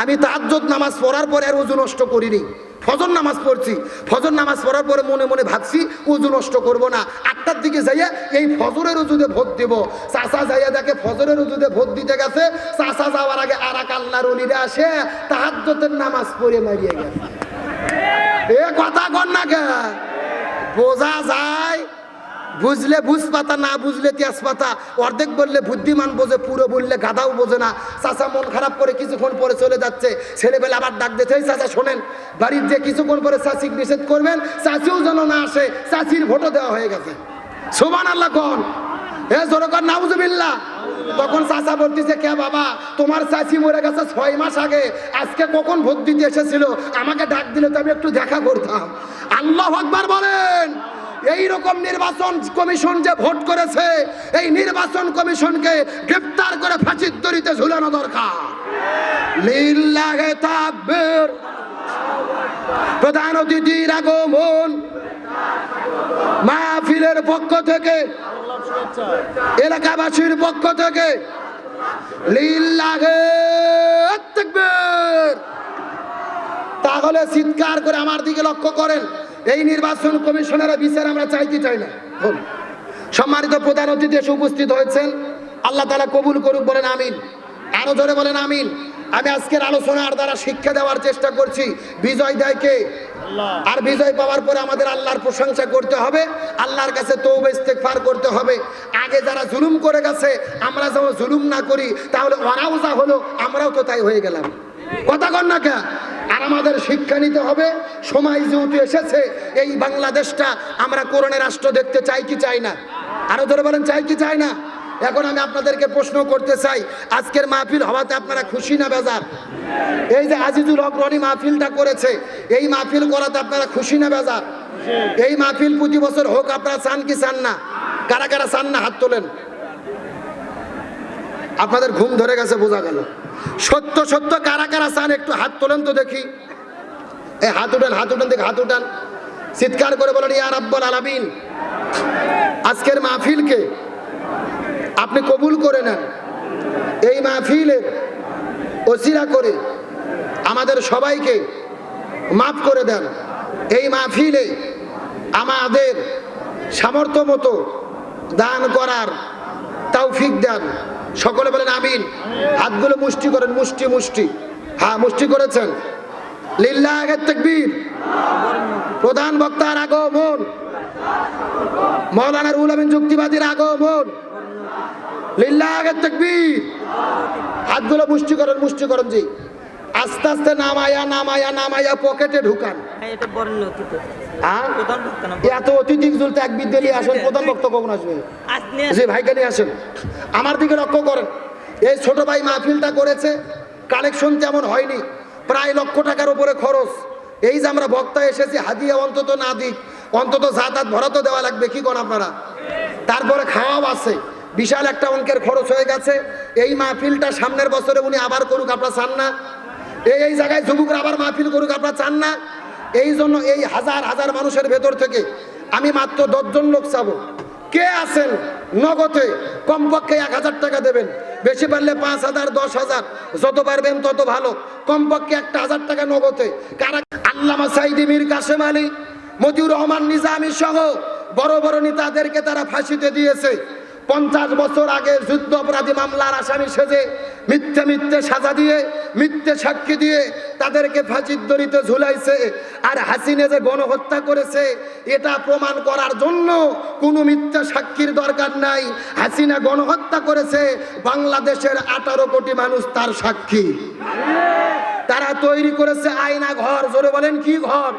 আমি তাহাজ্জুদ নামাজ পড়ার পরে আর উজু নষ্ট করিনি। ফজর নামাজ পড়ছি। ফজর নামাজ পড়ার পরে মনে মনে ভাবছি, উজু নষ্ট করব না। আটটার দিকে যাইয়া এই ফজরের উজুতে ভোট দেব। চাষা যাইয়া দেখে ফজরের উজুতে ভোট দিতে গেছে। চাষা যাওয়ার আগে আর এক আল্লাহর অলিরে আসে, তাহাজ্জুদের নামাজ পড়ে মারিয়ে গেছে। এ কথা কর না কে? বোঝা যায় বুঝলে বুঝ পাতা না বুঝলে তেজ পাতা অর্ধেক বললে বুদ্ধিমান বোঝে, পুরো বললে গাধাও বোঝে না। চাচা মন খারাপ করে কিছুক্ষণ পরে চলে যাচ্ছে। ছেলেবেলা আবার ডাক দিতে "এই চাচা, শোনেন, বাড়ির যে কিছুক্ষণ পরে চাষিক নিষেধ করবেন চাষিও যেন না আসে চাষির ভোটও দেওয়া হয়ে গেছে। সোমান আল্লাহ কন। এ জোরকর নাউজুবিল্লাহ। তখন চাচা বলতেছে, কে বাবা, তোমার চাচি মরে গেছে ছয় মাস আগে। আজকে কখন ভোট দিতে এসেছিল? আমাকে ডাক দিলে তো আমি একটু দেখা করতাম। আল্লাহ আকবার বলেন। এই রকম নির্বাচন কমিশন যে ভোট করেছে, এই নির্বাচন কমিশনকে গ্রেফতার করে ফাঁসির দড়িতে ঝুলানো দরকার। প্রধান অতিথির আগমন। মাহফিলের পক্ষ থেকে, এলাকাবাসীর পক্ষ থেকে তাহলে চিৎকার করে আমার দিকে লক্ষ্য করেন। এই নির্বাচন কমিশনের বিচার আমরা চাইতে চাই না? সম্মানিত প্রধান অতিথি এসে উপস্থিত হয়েছেন। আল্লাহ তালা কবুল করুক বলেন আমিন। আরও জোরে বলেন আমিন। আমি আজকের আলোচনার দ্বারা শিক্ষা দেওয়ার চেষ্টা করছি। বিজয় দেয়কে আর বিজয় পাওয়ার পরে আমাদের আল্লাহর প্রশংসা করতে হবে। আল্লাহর কাছে তৌবা করতে হবে। আগে যারা জুলুম করে গেছে, আমরা যেমন জুলুম না করি, তাহলে ওরাও যা হলো, আমরাও তো তাই হয়ে গেলাম। কথা কন না কে আর আমাদের শিক্ষা নিতে হবে। সময় যেহেতু এসেছে, এই বাংলাদেশটা আমরা করোনা রাষ্ট্র দেখতে চাই কি চাই না? আরও ধরে বলেন, চাই কি চাই না? এখন আমি আপনাদেরকে প্রশ্ন করতে চাই, আজকের মাহফিল হওয়াতে আপনারা খুশি না বেজার? এই যে আজিজুল হক রনি মাহফিলটা করেছে, এই মাহফিল করাতে আপনারা খুশি না বেজার? এই মাহফিল প্রতি বছর হোক, আপনারা চান কি চান না? কারা কারা চান না হাত তোলেন? আপনাদের ঘুম ধরে গেছে, বোঝা গেল। সত্য সত্য, কারা কারা চান একটু হাত তোলেন তো দেখি। এ, হাত উঠান হাত উঠান, দেখি, হাত উঠান। চিৎকার করে বলেন, ইয়া রাব্বল আলামিন, আজকের মাহফিলকে আপনি কবুল করে নেন। এই মাহফিলের ওসিরা করে আমাদের সবাইকে মাফ করে দেন। এই মাহফিলে আমাদের সামর্থ্য মতো দান করার তৌফিক দেন। সকলে বলেন আমিন। হাতগুলো মুষ্টি করেন, মুষ্টি মুষ্টি। হ্যাঁ মুষ্টি করেছেন। প্রধান বক্তার আগমন। মৌলানার উলামিন যুক্তিবাদীর আগমন। লিল্লাহ তেকবীর। হাতগুলো মুষ্টি করেন মুষ্টি করেন জি। আস্তে আস্তে নামায়া নামায়া নামায়া পকেটে ঢুকান। এত অতিথি জুলতে এক বিদ্যালয়ে আসেন প্রধান বক্তা কখন আসবে? আজ ভাইকে নিয়ে আসেন। আমার দিকে লক্ষ্য করেন এই ছোট ভাই মাহফিলটা করেছে কালেকশন তেমন হয়নি প্রায় লক্ষ টাকার উপরে খরচ। এই যে আমরা বক্তা এসেছি হাদিয়া অন্তত না দিক অন্তত যাতায়াত ভরা তো দেওয়া লাগবে কি কোন আপনারা? তারপরে খাওয়াও আছে বিশাল একটা অঙ্কের খরচ হয়ে গেছে। এই মাহফিলটা সামনের বছরে উনি আবার করুক আপনারা চান না? এই এই জায়গায় যুবকরা আবার মাহফিল করুক, আপনারা চান না? এই জন্য এই হাজার হাজার মানুষের ভেতর থেকে আমি মাত্র দশজন লোক চাবো। কে আছেন নগদে? কমপক্ষে এক হাজার টাকা দেবেন। বেশি পারলে পাঁচ হাজার, দশ হাজার। যত পারবেন তত ভালো। কমপক্ষে একটা হাজার টাকা নগদে। কারা আল্লামা সাইদি মীর কাসেম আলী, মতিউর রহমান নিজামী সহ বড় বড় নেতাদেরকে তারা ফাঁসিতে দিয়েছে। পঞ্চাশ বছর আগে যুদ্ধ অপরাধী মামলার আসামি সেজে মিথ্যে মিথ্যে সাজা দিয়ে, মিথ্যে সাক্ষী দিয়ে তাদেরকে ফাঁসির দড়িতে ঝুলাইছে। আর হাসিনে যে গণহত্যা করেছে, এটা প্রমাণ করার জন্য কোনো মিথ্যা সাক্ষীর দরকার নাই। হাসিনা গণহত্যা করেছে, বাংলাদেশের আঠারো কোটি মানুষ তার সাক্ষী। তারা তৈরি করেছে আয়না ঘর, জোরে বলেন কি ঘর?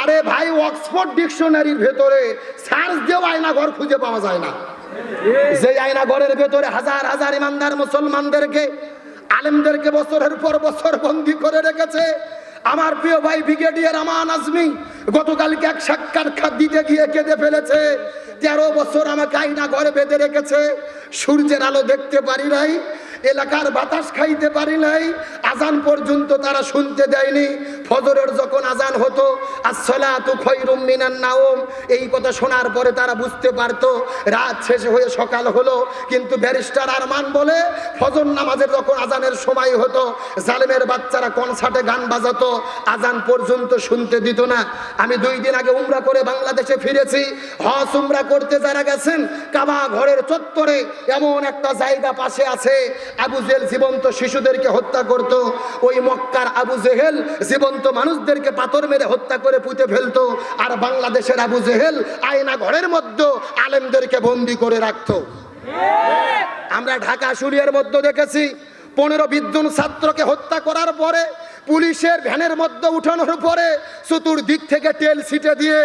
আরে ভাই, অক্সফোর্ড ডিকশনারির ভেতরে সার্চ দিয়েও আয়না ঘর খুঁজে পাওয়া যায় না। যে আয়না ঘরের ভেতরে হাজার হাজার ইমানদার মুসলমানদেরকে, আলেমদেরকে বছরের পর বছর বন্দি করে রেখেছে আমার প্রিয় ভাই ব্রিগেডিয়ার আমান আজমি, গতকালকে এক সাক্ষাৎকার দিতে গিয়ে কেঁদে ফেলেছে। তেরো বছর আমাকে আইনা ঘরে বেঁধে রেখেছে। সূর্যের আলো দেখতে পারি নাই, এলাকার বাতাস খাইতে পারি নাই, আজান পর্যন্ত তারা শুনতে দেয়নি। ফজরের যখন আজান হতো, আসসালাতু খৈরুম মিনান নাওম, এই কথা শোনার পরে তারা বুঝতে পারতো, রাত শেষে হয়ে সকাল হলো। কিন্তু ব্যারিস্টার আরমান বলে, ফজর নামাজের যখন আজানের সময় হতো, জালেমের বাচ্চারা কনসার্টে গান বাজাতো। আজান পর্যন্ত শুনতে দিত না। আমি দুই দিন আগে উমরা করে বাংলাদেশে ফিরেছি। হজ উমরা করতে যারা গেছেন, কাবা ঘরের চত্বরে এমন একটা জায়গা পাশে আছে। আবু জেহেল জীবন্ত শিশুদেরকে হত্যা করত। ওই মক্কার আবু জেহেল জীবন্ত মানুষদেরকে পাথর মেরে হত্যা করে পুঁতে ফেলতো। আর বাংলাদেশের আবু জেহেল আয়না ঘরের মধ্যে আলেমদেরকে বন্দি করে রাখতো। আমরা ঢাকা শুরিয়ার মধ্যে দেখেছি পনেরো বিদ্যুৎ ছাত্রকে হত্যা করার পরে পুলিশের ভ্যানের মধ্যে উঠানোর পরে চতুর্দিক থেকে তেল ছিটে দিয়ে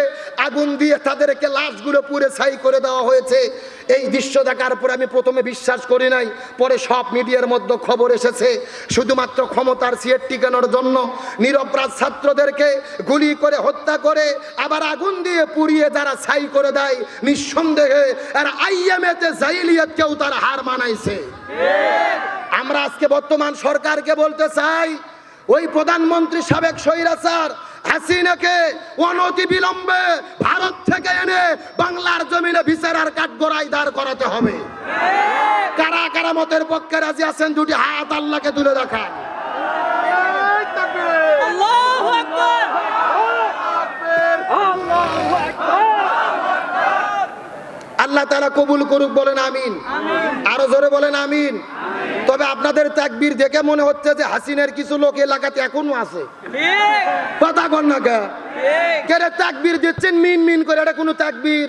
আগুন দিয়ে তাদেরকে লাশগুলো পুড়ে ছাই করে দেওয়া হয়েছে। এই দৃশ্য দেখার পরে আমি প্রথমে বিশ্বাস করি নাই, পরে সব মিডিয়ার মধ্যে খবর এসেছে। শুধুমাত্র ক্ষমতার সিয়েট টিকানোর জন্য নিরপরাধ ছাত্রদেরকে গুলি করে হত্যা করে, আবার আগুন দিয়ে পুড়িয়ে যারা ছাই করে দেয়, নিঃসন্দেহে আর আইএমএতে জাইলিয়াত কেউ তার হার মানাইছে। আমরা আজকে বর্তমান সরকারকে বলতে চাই, ওই প্রধানমন্ত্রী সাবেক স্বৈরাচার হাসিনাকে অনতি বিলম্বে ভারত থেকে এনে বাংলার জমিনে বিচারার কাঠগোড়ায় দাঁড় করাতে হবে। কারা কারা মতের পক্ষে রাজি আছেন, দুটি হাত আল্লাহকে তুলে দেখান আল্লাহু আকবার আল্লাহ তারা কবুল করুক বলেন আমিন। আরও জোরে বলেন আমিন। তবে আপনাদের তাকবীর দেখে মনে হচ্ছে যে হাসিনের কিছু লোক এলাকাতে এখনও আছে। কথা কন না কেরে তাকবীর দিচ্ছেন মিন মিন করে? এটা কোনো তাকবীর?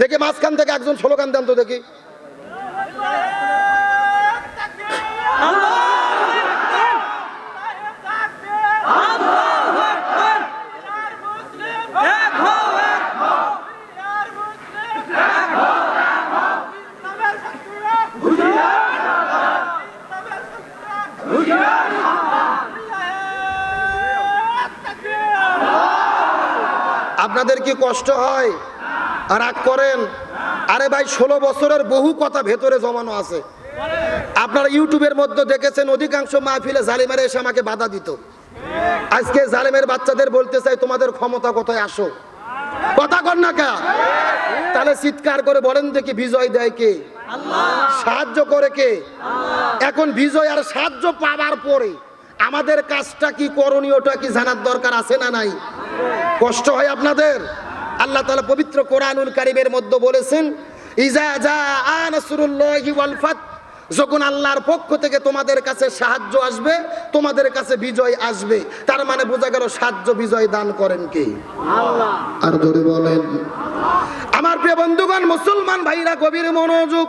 দেখে মাঝখান থেকে একজন স্লোগান দেন তো দেখি। এক আপনাদের কি কষ্ট হয়? রাগ করেন? আরে ভাই, ষোলো বছরের বহু কথা ভেতরে জমানো আছে। আপনারা ইউটিউবের মধ্যে দেখেছেন, অধিকাংশ মাহফিলে জালিমারে এসে আমাকে বাধা দিত। আজকে জালিমের বাচ্চাদের বলতে চাই, তোমাদের ক্ষমতা কোথায়? আসো। কথা কর না কা? তাহলে চিৎকার করে বলেন দেখি, বিজয় দেয় কে? সাহায্য করে কে? এখন বিজয় আর সাহায্য পাওয়ার পরে আমাদের কাজটা কি করণীয়টা কি জানার দরকার আছে না নাই? কষ্ট হয় আপনাদের? আল্লাহ তালা পবিত্র কোরআনুল কারিমের মধ্যে বলেছেন ইজা যা আনসরুল্লাহি ওয়াল যখন আল্লাহর পক্ষ থেকে তোমাদের কাছে সাহায্য আসবে তোমাদের কাছে বিজয় আসবে। তার মানে বোঝা গেল সাহায্য বিজয় দান করেন কে? আর ধরে বলেন। আমার প্রিয় বন্ধুগণ মুসলমান ভাইরা গভীর মনোযোগ।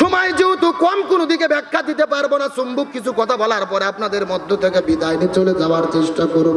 সময় যেহেতু কম কোনো দিকে ব্যাখ্যা দিতে পারব না। চুম্বুক কিছু কথা বলার পরে আপনাদের মধ্য থেকে বিদায় নিয়ে চলে যাওয়ার চেষ্টা করব।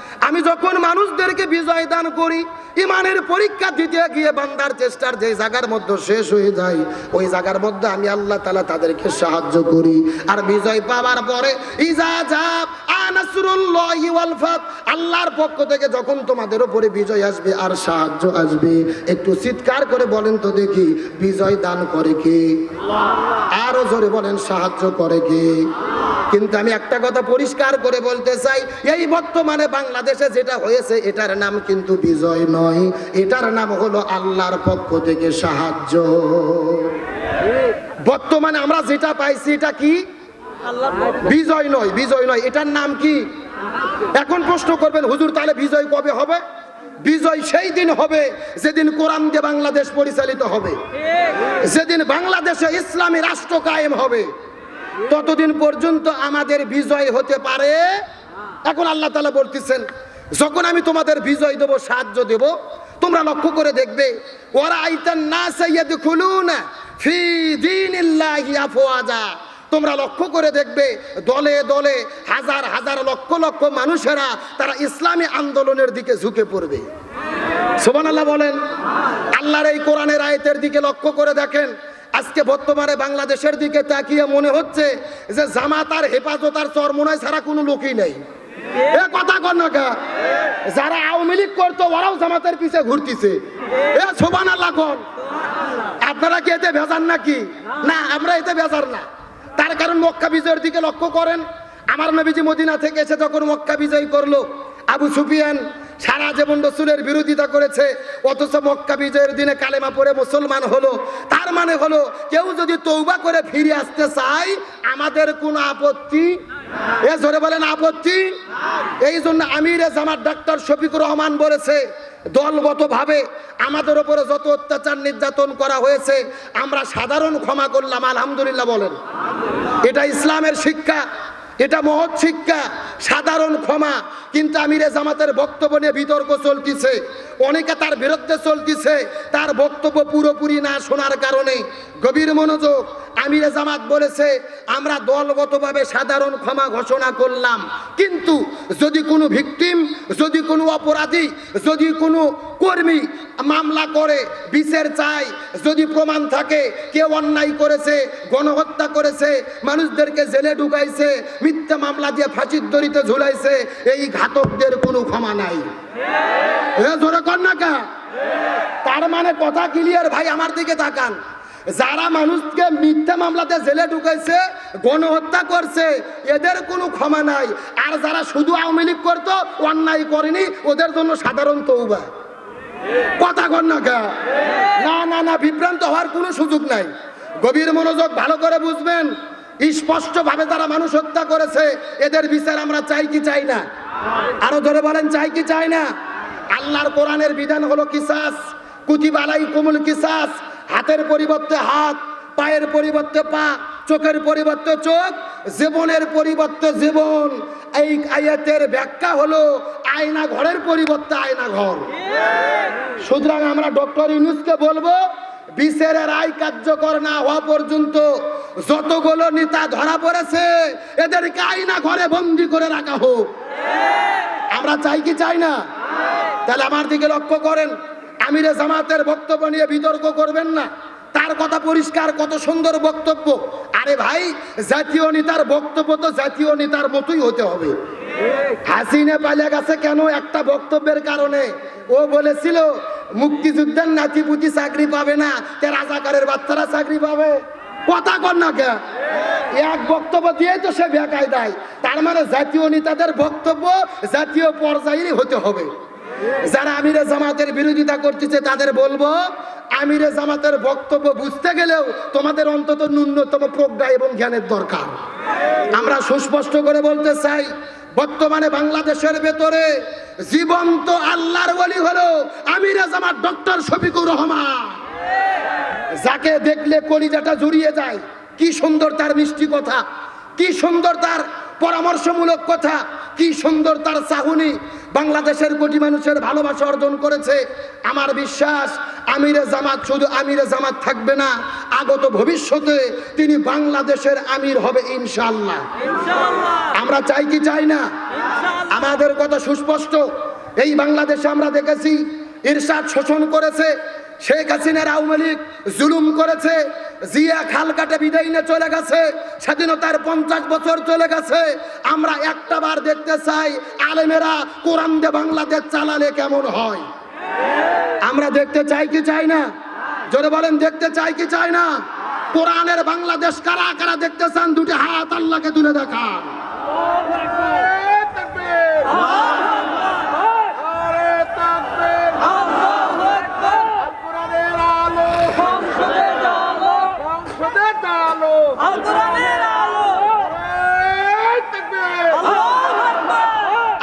আমি যখন মানুষদেরকে বিজয় দান করি, ইমানের পরীক্ষা দিতে গিয়ে বান্দার চেষ্টার যে জায়গার মধ্যে শেষ হয়ে যায়, ওই জায়গার মধ্যে আমি আল্লাহ তালা তাদেরকে সাহায্য করি। আর বিজয় পাওয়ার পরে আল্লাহর পক্ষ থেকে যখন তোমাদের উপরে বিজয় আসবে, আর সাহায্য আসবে। একটু চিৎকার করে বলেন তো দেখি, বিজয় দান করে কে? আরও জোরে বলেন, সাহায্য করে কে? কিন্তু আমি একটা কথা পরিষ্কার করে বলতে চাই, এই বর্তমানে বাংলাদেশে যেটা হয়েছে, এটার নাম কিন্তু বিজয় নয়। এটার নাম হলো আল্লাহর পক্ষ থেকে সাহায্য। বর্তমানে আমরা যেটা পাইছি, এটা কি? বিজয় নয় বিজয় নয়। এটার নাম কি? এখন প্রশ্ন করবেন, হুজুর, তাহলে বিজয় কবে হবে? বিজয় সেই দিন হবে, যেদিন কোরআন দিয়ে বাংলাদেশ পরিচালিত হবে। যেদিন বাংলাদেশে ইসলামী রাষ্ট্র কায়েম হবে, ততদিন পর্যন্ত আমাদের বিজয় হতে পারে এখন আল্লাহ তালা বলতেছেন, যখন আমি তোমাদের বিজয় দেব, সাহায্য দেব, তোমরা লক্ষ্য করে দেখবে ওরা আইতান না সাইয়াদ খুলুন ফি আফওয়াজা। তোমরা লক্ষ্য করে দেখবে, দলে দলে হাজার হাজার লক্ষ লক্ষ মানুষেরা তারা ইসলামী আন্দোলনের দিকে ঝুঁকে পড়বে। সোবান আল্লাহ বলেন, আল্লাহর এই কোরআনের আয়তের দিকে লক্ষ্য করে দেখেন, আজকে বর্তমানে বাংলাদেশের দিকে তাকিয়ে মনে হচ্ছে যে জামাত আর হেফাজত আর চরমোনায় ছাড়া কোনো লোকই নেই। এ কথা কর না? যারা আওয়ামী লীগ করতো, ওরাও জামাতের পিছে এ আল্লাহ কর আপনারা কি এতে ভেজার নাকি? না, আমরা এতে ভেজার না। তার কারণ মক্কা বিজয়ের দিকে লক্ষ্য করেন। আমার নবীজি মদিনা থেকে এসে যখন মক্কা বিজয় করল, আবু সুফিয়ান সারা জীবন রসুলের বিরোধিতা করেছে, অথচ মক্কা বিজয়ের দিনে কালেমা পড়ে মুসলমান হলো। তার মানে হলো, কেউ যদি তৌবা করে ফিরে আসতে চায়, আমাদের কোনো আপত্তি এ জোরে বলেন আপত্তি? এই জন্য আমিরে জামাত ডাক্তার শফিকুর রহমান বলেছে দলগতভাবে আমাদের উপরে যত অত্যাচার নির্যাতন করা হয়েছে, আমরা সাধারণ ক্ষমা করলাম, আলহামদুলিল্লাহ বলেন। এটা ইসলামের শিক্ষা এটা মহৎ শিক্ষা, সাধারণ ক্ষমা। কিন্তু আমিরে জামাতের বক্তব্য নিয়ে বিতর্ক চলতিছে, অনেকে তার বিরুদ্ধে চলতিছে, তার বক্তব্য পুরোপুরি না শোনার কারণে। গভীর মনোযোগ আমিরে জামাত বলেছে, আমরা দলগতভাবে সাধারণ ক্ষমা ঘোষণা করলাম। কিন্তু যদি কোনো ভিকটিম, যদি কোনো অপরাধী, যদি কোনো কর্মী মামলা করে, বিচার চাই যদি প্রমাণ থাকে, কেউ অন্যায় করেছে, গণহত্যা করেছে, মানুষদেরকে জেলে ঢুকাইছে, মিথ্যা মামলা দিয়ে ফাঁসির দড়িতে ঝুলাইছে, এই ঘাতকদের কোনো ক্ষমা নাই। জোরে কর কা? তার মানে কথা ক্লিয়ার ভাই, আমার দিকে তাকান। যারা মানুষকে মিথ্যা মামলাতে জেলে ঢুকাইছে, গণহত্যা করছে, এদের কোনো ক্ষমা নাই। আর যারা শুধু আওয়ামী লীগ করতো, অন্যায় করেনি, ওদের জন্য সাধারণ তৌবা কথা কর না কা? না না না, বিভ্রান্ত হওয়ার কোনো সুযোগ নাই। গভীর মনোযোগ ভালো করে বুঝবেন স্পষ্ট ভাবে তারা মানুষ হত্যা করেছে, এদের বিচার আমরা চাই কি চাই না? আরও ধরে বলেন, চাই কি চাই না? আল্লাহর কোরআনের বিধান হলো কিসাস কুতিবালাই কুমুল কিসাস, হাতের পরিবর্তে হাত, পায়ের পরিবর্তে পা চোখের পরিবর্তে চোখ, জীবনের পরিবর্তে জীবন। এই আয়াতের ব্যাখ্যা হলো আয়না ঘরের পরিবর্তে আয়না ঘর। সুতরাং আমরা ডক্টর ইউনুসকে বলব বিচারের রায় কার্যকর না হওয়া পর্যন্ত যতগুলো নেতা ধরা পড়েছে, এদেরকে আয়না ঘরে বন্দি করে রাখা হোক। আমরা চাই কি চাই না? তাহলে আমার দিকে লক্ষ্য করেন, আমিরে জামাতের বক্তব্য নিয়ে বিতর্ক করবেন না। তার কথা পরিষ্কার, কত সুন্দর বক্তব্য। আরে ভাই, জাতীয় নেতার বক্তব্য তো জাতীয় নেতার মতোই হতে হবে। হাসিনা পালিয়ে গেছে কেন একটা বক্তব্যের কারণে? ও বলেছিল, মুক্তিযুদ্ধের নাতিপুতি চাকরি পাবে না, তে রাজাকারের বাচ্চারা চাকরি পাবে। কথা কর না কে এক বক্তব্য দিয়ে তো সে বেকায় দেয় তার মানে জাতীয় নেতাদের বক্তব্য জাতীয় পর্যায়েরই হতে হবে। যারা আমিরে জামাতের বিরোধিতা করতেছে, তাদের বলব, আমিরে জামাতের বক্তব্য বুঝতে গেলেও তোমাদের অন্তত ন্যূনতম প্রজ্ঞা এবং জ্ঞানের দরকার। আমরা সুস্পষ্ট করে বলতে চাই, বর্তমানে বাংলাদেশের ভেতরে জীবন্ত আল্লাহর বলি হলো আমিরে জামাত ডক্টর শফিকুর রহমান। যাকে দেখলে কলিজাটা জুড়িয়ে যায়, কি সুন্দর তার মিষ্টি কথা, কি সুন্দর তার পরামর্শমূলক কথা কি সুন্দর তার চাহুনি বাংলাদেশের কোটি মানুষের ভালোবাসা অর্জন করেছে। আমার বিশ্বাস আমিরে জামাত শুধু আমিরে জামাত থাকবে না আগত ভবিষ্যতে তিনি বাংলাদেশের আমির হবে ইনশাল্লাহ আমরা চাই কি চাই না? আমাদের কথা সুস্পষ্ট। এই বাংলাদেশে আমরা দেখেছি ইরশাদ শোষণ করেছে শেখ হাসিনার আওয়ামী লীগ জুলুম করেছে জিয়া খাল কাটে বিদায় নিয়ে চলে গেছে। স্বাধীনতার পঞ্চাশ বছর চলে গেছে। আমরা একটা বার দেখতে চাই, আলেমেরা কোরআন দে বাংলাদেশ চালালে কেমন হয়? আমরা দেখতে চাই কি চাই না? জোরে বলেন, দেখতে চাই কি চাই না? কোরআনের বাংলাদেশ কারা কারা দেখতে চান? দুটি হাত আল্লাহকে তুলে দেখান আল্লাহু আকবার সংসদের আলো আল কোরআনের আলো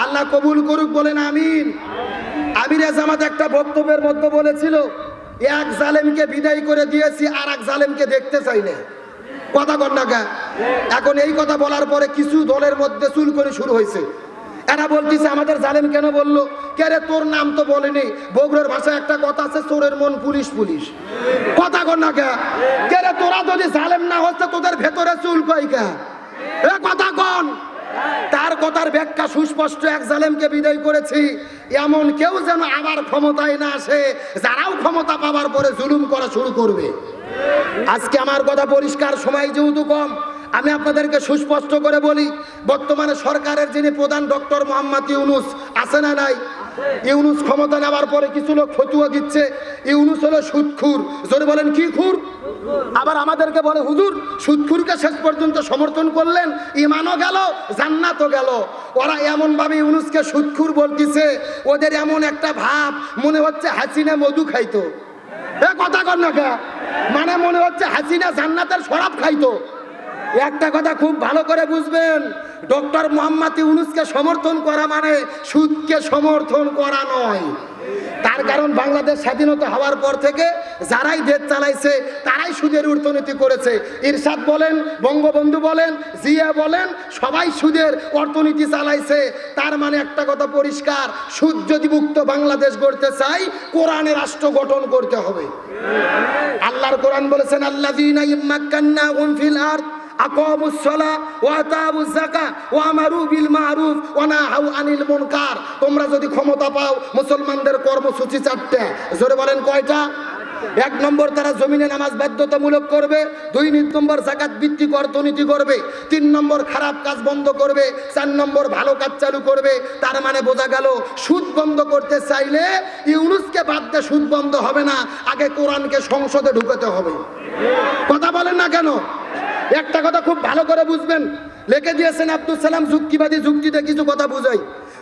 আল্লাহু কবুল করুক, বলেন আমিন। আমির জামাত একটা বক্তব্যের মধ্যে বলেছিল, এক জালেমকে বিদায় করে দিয়েছি আর এক জালেমকে দেখতে চাই না কথা কন্যাকা এখন এই কথা বলার পরে কিছু দলের মধ্যে চুল করে শুরু হয়েছে। এরা বলতেছে, আমাদের জালেম কেন বলল? কে রে, তোর নাম তো বলেনি। বগুড়ার ভাষায় একটা কথা আছে, চোরের মন পুলিশ পুলিশ। কথা কর না কে? রে, তোরা যদি জালেম না হচ্ছে তোদের ভেতরে চুল কই কে? এ, কথা কন। তার কথার ব্যাখ্যা সুস্পষ্ট, এক জালেমকে বিদায় করেছি। এমন কেউ যেন আবার ক্ষমতায় না আসে, যারাও ক্ষমতা পাওয়ার পরে জুলুম করা শুরু করবে। আজকে আমার কথা পরিষ্কার, সময় যেহেতু কম আমি আপনাদেরকে সুস্পষ্ট করে বলি, বর্তমানে সরকারের যিনি প্রধান ডক্টর মোহাম্মদ ইউনুস, আছে না নাই? ইউনুস ক্ষমতা নেওয়ার পরে কিছু লোক ফতুয়া দিচ্ছে। ইউনুস হলো সুদখুর জোরে বলেন, কি খুর? আবার আমাদেরকে বলে, হুজুর সুদখুরকে শেষ পর্যন্ত সমর্থন করলেন, ইমানও গেল, জান্নাতও গেল। ওরা এমন ভাবে ইউনুসকে সুদখুর বলতেছে, ওদের এমন একটা ভাব, মনে হচ্ছে হাসিনা মধু খাইতো। এ কথা কর না? মানে মনে হচ্ছে হাসিনা জান্নাতের শরাব খাইতো। একটা কথা খুব ভালো করে বুঝবেন, ডক্টর মোহাম্মদ ইউনুসকে সমর্থন করা মানে সুদকে সমর্থন করা নয়। তার কারণ বাংলাদেশ স্বাধীনতা হওয়ার পর থেকে যারাই দেশ চালাইছে, তারাই সুদের অর্থনীতি করেছে। ইরশাদ বলেন, বঙ্গবন্ধু বলেন, জিয়া বলেন, সবাই সুদের অর্থনীতি চালাইছে। তার মানে একটা কথা পরিষ্কার, সুদ যদি মুক্ত বাংলাদেশ গড়তে চাই, কোরআনে রাষ্ট্র গঠন করতে হবে। আল্লাহর কোরআন বলেছেন, আল্লাযীনা তোমরা যদি ক্ষমতা পাও, মুসলমানদের কর্মসূচি চারটে। জোরে বলেন কয়টা? এক নম্বর, তারা জমিনে নামাজ বাধ্যতামূলক করবে। দুই নম্বর জাকাত ভিত্তিক অর্থনীতি করবে। তিন নম্বর, খারাপ কাজ বন্ধ করবে। চার নম্বর, ভালো কাজ চালু করবে। তার মানে বোঝা গেল, সুদ বন্ধ করতে চাইলে ইউনুসকে বাদ দিয়ে সুদ বন্ধ হবে না। আগে কোরআনকে সংসদে ঢুকাতে হবে। কথা বলেন না কেন? একটা কথা খুব ভালো করে বুঝবেন। লেখে দিয়েছেন আব্দুল সালাম, যুক্তিবাদী যুক্তিতে কিছু কথা বুঝাই।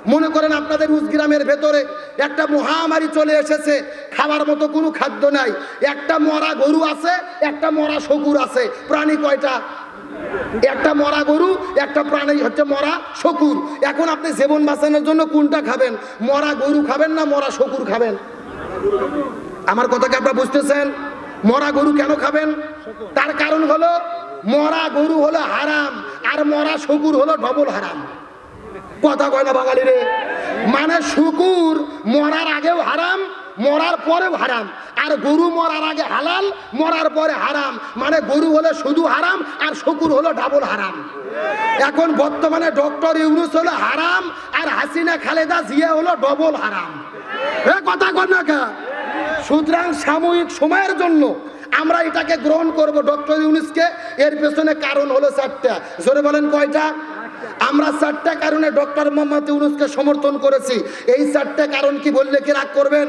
মনে করেন আপনাদের উজগ্রামের ভেতরে একটা মহামারী চলে এসেছে খাবার মতো কোনো খাদ্য নাই। একটা মরা গরু আছে, একটা মরা শকুর আছে। প্রাণী কয়টা? একটা মরা গরু, একটা প্রাণী হচ্ছে মরা শকুর। এখন আপনি জীবন বাঁচানোর জন্য কোনটা খাবেন? মরা গরু খাবেন না মরা শকুর খাবেন? আমার কথা কি আপনারা বুঝতেছেন? মরা গরু কেন খাবেন? তার কারণ হলো মরা গরু হলো হারাম, আর মরা শুকুর হলো ডবল হারাম। কথা কয় না বাঙালি রে? মানে শুকুর মরার আগেও হারাম, মরার পরেও হারাম। আর গরু মরার আগে হালাল, মরার পরে হারাম। মানে গরু হলে শুধু হারাম, আর শুকুর হলো ডাবল হারাম। এখন বর্তমানে ডক্টর ইউনুস হলো হারাম, আর হাসিনা, খালেদা জিয়া হলো ডবল হারাম। কথা না সুতরাং সাময়িক সময়ের জন্য আমরা এটাকে গ্রহণ করব ডক্টর ইউনুসকে, এর পেছনে কারণ হলো চারটা। জোরে বলেন কয়টা? আমরা চারটা কারণে ডক্টর মোহাম্মদ ইউনুসকে সমর্থন করেছি। এই চারটা কারণ কি বললে কি রাগ করবেন?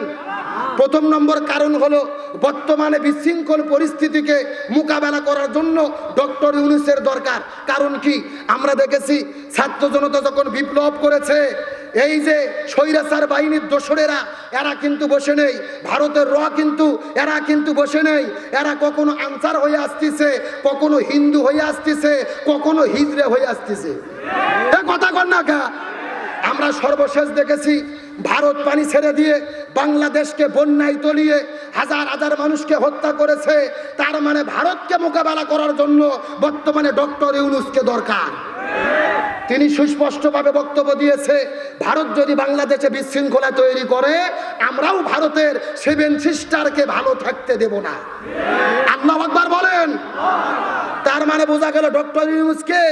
প্রথম নম্বর কারণ হলো বর্তমানে বিশৃঙ্খল পরিস্থিতিকে মোকাবেলা করার জন্য ডক্টর ইউনুসের দরকার। কারণ কি? আমরা দেখেছি ছাত্র জনতা যখন বিপ্লব করেছে এই যে স্বৈরাচার বাহিনীর দোসরেরা, এরা কিন্তু বসে নেই। ভারতের র কিন্তু, এরা কিন্তু বসে নেই। এরা কখনো আনসার হয়ে আসতেছে, কখনো হিন্দু হয়ে আসতেছে, কখনো হিজড়ে হয়ে আসতেছে। কথা কর না আমরা সর্বশেষ দেখেছি ভারত পানি ছেড়ে দিয়ে বাংলাদেশকে বন্যায় তলিয়ে হাজার হাজার মানুষকে হত্যা করেছে, তার মানে ভারতকে মোকাবেলা করার জন্য বর্তমানে ডক্টর ইউনুসকে দরকার। তিনি সুস্পষ্টভাবে বক্তব্য দিয়েছে, ভারত যদি বাংলাদেশে বিশৃঙ্খলা তৈরি করে, আমরাও ভারতের সেভেন সিস্টারকে ভালো থাকতে দেব না। আল্লাহ আকবার বলেন। তার মানে বোঝা গেল ডক্টর ইউনুসকে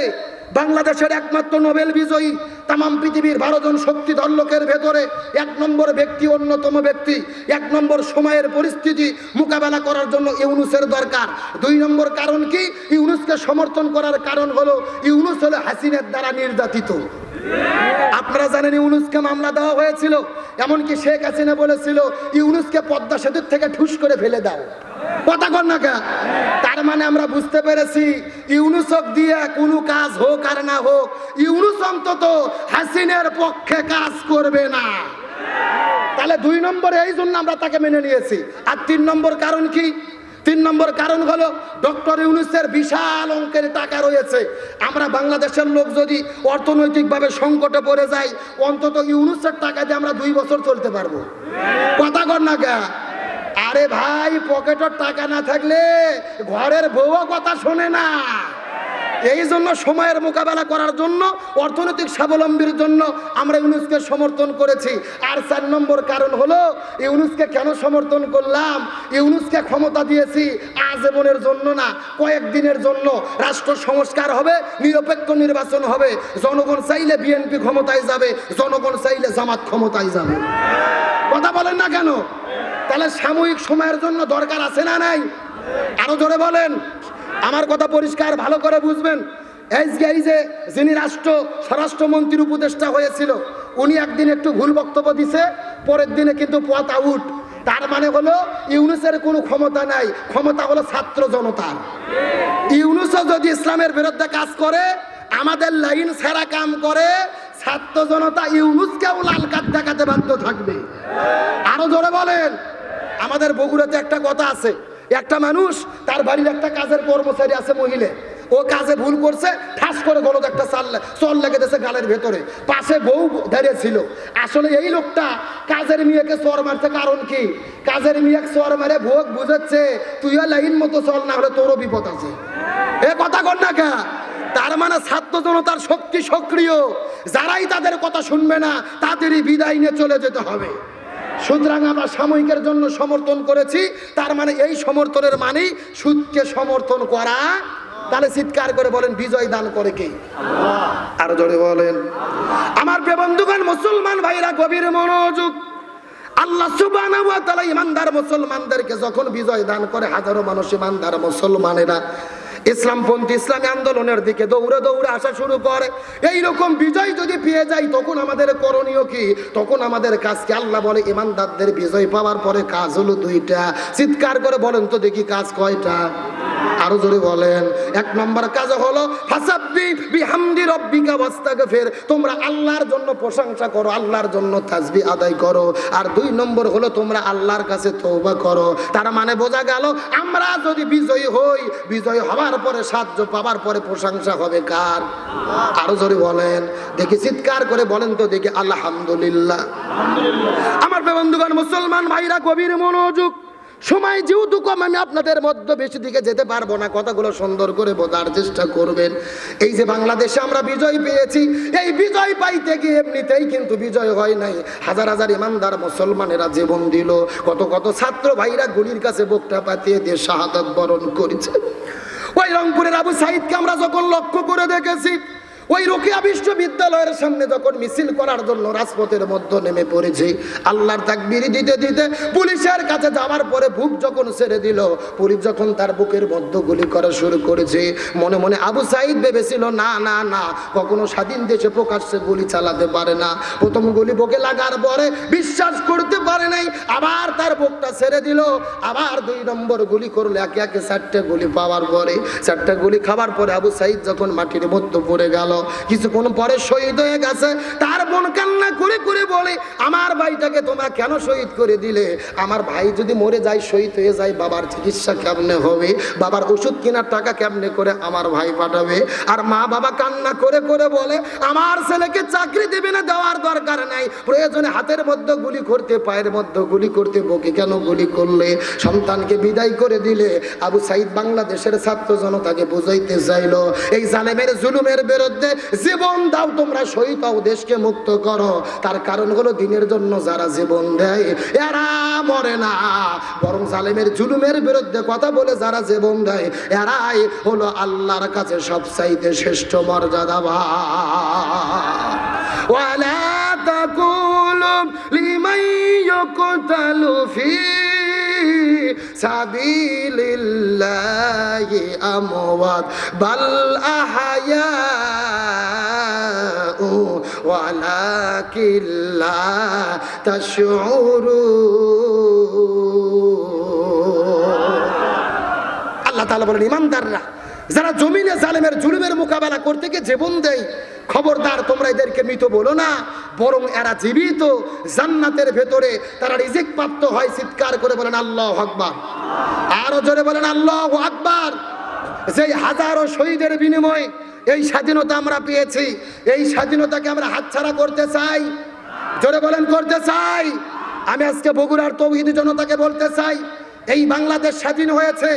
বাংলাদেশের একমাত্র নোবেল বিজয়ী তাম পৃথিবীর বারো জন শক্তিধর লোকের ভেতরে এক নম্বর ব্যক্তি, অন্যতম ব্যক্তি। এক নম্বর সময়ের পরিস্থিতি মোকাবেলা করার জন্য ইউনুসের দরকার। দুই নম্বর কারণ কি? ইউনুসকে সমর্থন করার কারণ হলো, ইউনুস হলো হাসিনের দ্বারা নির্যাতিত। আপনারা জানেন ইউনুসকে মামলা দেওয়া হয়েছিল, এমনকি শেখ হাসিনা বলেছিল, ইউনুসকে পদ্মা সেতুর থেকে ঠুস করে ফেলে দাও। কথা কর না কে? তার মানে আমরা বুঝতে পেরেছি ইউনুসক দিয়ে কোনো কাজ হোক আর না হোক, ইউনুস অন্তত হাসিনের পক্ষে কাজ করবে না। তাহলে দুই নম্বরে এই জন্য আমরা তাকে মেনে নিয়েছি। আর তিন নম্বর কারণ কি? তিন নম্বর কারণ হলো ডক্টর ইউনুসের বিশাল অঙ্কের টাকা রয়েছে। আমরা বাংলাদেশের লোক যদি অর্থনৈতিকভাবে সংকটে পড়ে যাই, অন্তত ইউনুসের টাকা দিয়ে আমরা দুই বছর চলতে পারব। কথা কর না গা। আরে ভাই পকেটের টাকা না থাকলে ঘরের বউও কথা শোনে না। এই জন্য সময়ের মোকাবেলা করার জন্য অর্থনৈতিক স্বাবলম্বীর জন্য আমরা ইউনুসকে সমর্থন করেছি। আর চার নম্বর কারণ হলো, ইউনুসকে কেন সমর্থন করলাম? ইউনুসকে ক্ষমতা দিয়েছি আজীবনের জন্য না, কয়েকদিনের জন্য। রাষ্ট্র সংস্কার হবে, নিরপেক্ষ নির্বাচন হবে। জনগণ চাইলে বিএনপি ক্ষমতায় যাবে, জনগণ চাইলে জামাত ক্ষমতায় যাবে। কথা বলেন না কেন? তাহলে সাময়িক সময়ের জন্য দরকার আছে না নাই? আরও জোরে বলেন। আমার কথা পরিষ্কার, ভালো করে বুঝবেন। এই যে যিনি রাষ্ট্র, স্বরাষ্ট্রমন্ত্রীর উপদেষ্টা হয়েছিল, উনি একদিন একটু ভুল বক্তব্য দিছে, পরের দিনে কিন্তু পথ আউট। তার মানে হলো, ইউনুসের কোনো ক্ষমতা নাই। ক্ষমতা হলো ছাত্র জনতার। ইউনুসও যদি ইসলামের বিরুদ্ধে কাজ করে, আমাদের লাইন ছাড়া কাম করে, ছাত্র জনতা ইউনুসকেও লাল কার্ড দেখাতে বাধ্য থাকবে। আরও জোরে বলেন। আমাদের বগুড়াতে একটা কথা আছে। একটা মানুষ, তার বাড়ির একটা কাজের কর্মচারী আছে মহিলা। ও কাজে ভুল করছে, ঠাস করে গলত একটা চাল চল লেগে দিয়েছে গালের ভেতরে। পাশে বউ দাঁড়িয়ে ছিল। আসলে এই লোকটা কাজের মেয়েকে চর মারছে কারণ কি? কাজের মেয়েকে চর মারে ভোগ বুঝাচ্ছে, তুইও লাইন মতো চল, না হলে তোরও বিপদ আছে। এ কথা কর না কা? তার মানে ছাত্র জনতার শক্তি সক্রিয়। যারাই তাদের কথা শুনবে না, তাদেরই বিদায় নিয়ে চলে যেতে হবে। সুতরাং আমরা সাময়িকের জন্য সমর্থন করেছি তার মানে এই সমর্থনের মানেই সুদকে সমর্থন করা। তাহলে চিৎকার করে বলেন বিজয় দান করে কে? আরও জোরে বলেন। আমার বন্ধুগণ মুসলমান ভাইরা গভীর মনোযোগ। আল্লাহ সুবহানাহু ওয়া তাআলা ইমানদার মুসলমানদেরকে যখন বিজয় দান করে হাজারো মানুষ ইমানদার মুসলমানেরা ইসলামপন্থী ইসলামী আন্দোলনের দিকে দৌড়ে দৌড়ে আসা শুরু করে। এই রকম বিজয় যদি পেয়ে যাই তখন আমাদের করণীয় কি? তখন আমাদের কাজকে আল্লাহ বলে, ইমানদারদের বিজয় পাওয়ার পরে কাজ হলো দুইটা। চিৎকার করে বলেন তো দেখি কাজ কয়টা? আরও জোরে বলেন। এক নম্বর কাজ হলো, ফাসাব্বি বিহামদি রব্বিকা তোমরা আল্লাহর জন্য প্রশংসা করো, আল্লাহর জন্য তাসবি আদায় করো। আর দুই নম্বর হলো, তোমরা আল্লাহর কাছে তওবা করো। তার মানে বোঝা গেল, আমরা যদি বিজয়ী হই, বিজয় হওয়ার পরে সাহায্য পাওয়ার পরে প্রশংসা হবে কার? আরও জোরে বলেন। দেখি চিৎকার করে বলেন তো, দেখি আলহামদুলিল্লাহ। আমার বন্ধুগণ, মুসলমান ভাইরা কবির মনোযোগ, সময় যেহেতু কম, আমি আপনাদের মধ্যে বেশি দিকে যেতে পারব না। কথাগুলো সুন্দর করে বোঝার চেষ্টা করবেন। এই যে বাংলাদেশে আমরা বিজয় পেয়েছি, এই বিজয় পাইতে গিয়ে এমনিতেই কিন্তু বিজয় হয় নাই। হাজার হাজার ইমানদার মুসলমানেরা জীবন দিল। কত কত ছাত্র ভাইরা গুলির কাছে বুকটা পাতিয়ে দিয়ে শাহাদত বরণ করেছে। ওই রংপুরের আবু সাইদকে আমরা যখন লক্ষ্য করে দেখেছি ওই রোকিয়া বিশ্ববিদ্যালয়ের সামনে যখন মিছিল করার জন্য রাজপথের মধ্যে নেমে পড়েছি, আল্লাহর তাকবির দিতে দিতে পুলিশের কাছে যাওয়ার পরে বুক যখন ছেড়ে দিল, পুলিশ যখন তার বুকের মধ্যে গুলি করা শুরু করেছে, মনে মনে আবু সাইদ ভেবেছিল, না না না, কখনো স্বাধীন দেশে প্রকাশ্যে গুলি চালাতে পারে না। প্রথম গুলি বুকে লাগার পরে বিশ্বাস করতে পারে নাই, আবার তার বুকটা ছেড়ে দিল, আবার দুই নম্বর গুলি করল, একে একে চারটে গুলি পাওয়ার পরে, চারটে গুলি খাবার পরে আবু সাইদ যখন মাটির মধ্যে পড়ে গেল কিছুক্ষণ পরে শহীদ হয়ে গেছে। তার বোন কান্না করে করে বলে, আমার ভাইটাকে তোমরা কেন শহীদ করে দিলে? আমার ভাই যদি মরে যায়, শহীদ হয়ে যায়, বাবার চিকিৎসা কেমনে হবে? বাবার ওষুধ কেনার টাকা কেমনে করে আমার ভাই পাঠাবে? আর মা বাবা কান্না করে করে বলে, আমার ছেলেকে চাকরি দেবে না, দেওয়ার দরকার নাই। প্রয়োজনে হাতের মধ্যে গুলি করতে, পায়ের মধ্যে গুলি করতে বকে কেন গুলি করলে? সন্তানকে বিদায় করে দিলে। আবু সাইদ বাংলাদেশের ছাত্র জনতাকে বুঝাইতে চাইলো, এই জালেমের জুলুমের বিরুদ্ধে জীবন দাও তোমরা শহীদ হও দেশকে মুক্ত করো তার কারণ হলো দিনের জন্য যারা জীবন দেয় এরা মরে না বরং জালেমের জুলুমের বিরুদ্ধে কথা বলে যারা জীবন দেয় এরাই হলো আল্লাহর কাছে সবচাইতে শ্রেষ্ঠ মর্যাদা ولا تقولوا لمن يقتل في سبيل الله أموات بل أحياء ولكن لا تشعرون আল্লাহ তাআলা বলেন ইমানদাররা যারা জমিনে জালেমের জুলুমের মোকাবেলা করতে গিয়ে জীবন দেয় খবরদার তোমরা এদেরকে মৃত বলো না। বরং এরা জীবিত। জান্নাতের ভেতরে তারা রিজিক প্রাপ্ত হয়, চিৎকার করে বলেন আল্লাহ আকবার। আরও জোরে বলেন আল্লাহ আকবার। যেই হাজারো শহীদের বিনিময়ে এই স্বাধীনতা আমরা পেয়েছি, এই স্বাধীনতাকে আমরা হাতছাড়া করতে চাই। জোরে বলেন, করতে চাই। আমি আজকে বগুড়ার তৌহিদি জনতাকে বলতে চাই এই বাংলাদেশ স্বাধীন হয়েছে।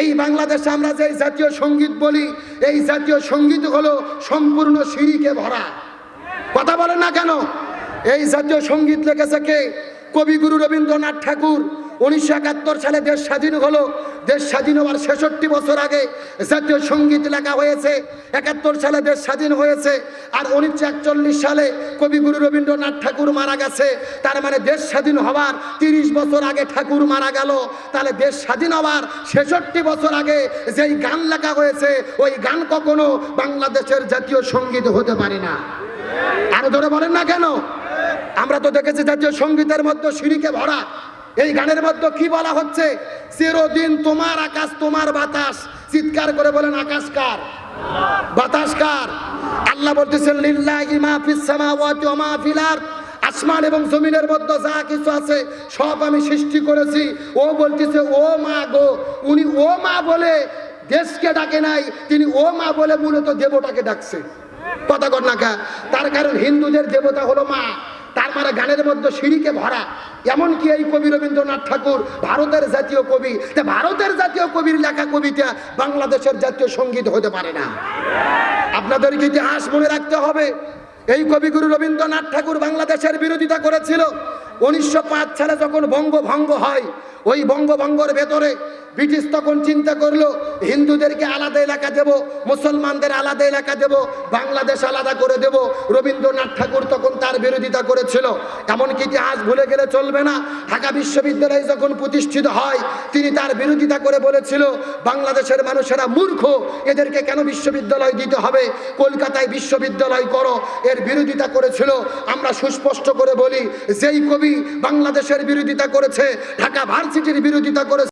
এই বাংলাদেশে আমরা যে জাতীয় সংগীত বলি, এই জাতীয় সংগীত হলো সম্পূর্ণ সিঁড়িকে ভরা। কথা বলেন না কেন? এই জাতীয় সংগীত লিখেছে কে? কবিগুরু রবীন্দ্রনাথ ঠাকুর। উনিশশো একাত্তর সালে দেশ স্বাধীন হলো। দেশ স্বাধীন হওয়ার ছেষট্টি বছর আগে জাতীয় সংগীত লেখা হয়েছে। একাত্তর সালে দেশ স্বাধীন হয়েছে। আর উনিশশো একচল্লিশ সালে কবিগুরু রবীন্দ্রনাথ ঠাকুর মারা গেছে। তার মানে দেশ স্বাধীন হওয়ার তিরিশ বছর আগে ঠাকুর মারা গেল। তাহলে দেশ স্বাধীন হওয়ার ছেষট্টি বছর আগে যেই গান লেখা হয়েছে, ওই গান কখনো বাংলাদেশের জাতীয় সংগীত হতে পারে না। আরও ধরে বলেন না কেন? আমরা তো দেখেছি জাতীয় সঙ্গীতের মধ্যে সিঁড়িকে ভরা। এই গানের মধ্যে কি বলা হচ্ছে? চিরদিন তোমার আকাশ, তোমার বাতাস। চিৎকার করে বলেন, আকাশ কার? বাতাস কার? আল্লাহ বলতেছেন, লিল্লাহি মা ফিস সামাওয়াতি ওয়া মা ফিল আরদ। আসমান এবং জমিনের মধ্যে যা কিছু আছে, সব আমি সৃষ্টি করেছি। ও বলতেছে, ও মা গো। উনি, ও মা বলে দেশকে ডাকে নাই, তিনি ও মা বলে মূলত দেবতাকে ডাকছে। কথা কর না? তার কারণ হিন্দুদের দেবতা হলো মা। তার মানে গানের মধ্যে সিঁড়িকে ভরা। এমনকি এই কবি রবীন্দ্রনাথ ঠাকুর ভারতের জাতীয় কবি। তা ভারতের জাতীয় কবির লেখা কবিতা বাংলাদেশের জাতীয় সংগীত হতে পারে না। আপনাদেরকে ইতিহাস মনে রাখতে হবে, এই কবিগুরু রবীন্দ্রনাথ ঠাকুর বাংলাদেশের বিরোধিতা করেছিল। উনিশশো পাঁচ সালে যখন বঙ্গভঙ্গ হয় ওই বঙ্গভঙ্গর ভেতরে ব্রিটিশ তখন চিন্তা করল, হিন্দুদেরকে আলাদা এলাকা দেব, মুসলমানদের আলাদা এলাকা দেব, বাংলাদেশ আলাদা করে দেব। রবীন্দ্রনাথ ঠাকুর তখন তার বিরোধিতা করেছিল। এমনকি ইতিহাস ভুলে গেলে চলবে না। ঢাকা বিশ্ববিদ্যালয় যখন প্রতিষ্ঠিত হয়, তিনি তার বিরোধিতা করে বলেছিল, বাংলাদেশের মানুষেরা মূর্খ, এদেরকে কেন বিশ্ববিদ্যালয় দিতে হবে? কলকাতায় বিশ্ববিদ্যালয় করো। এর বিরোধিতা করেছিল। আমরা সুস্পষ্ট করে বলি, যেই কবি বাংলাদেশের বিরোধিতা করেছে, ঢাকা ভার্সিটির বিরোধিতা করেছে।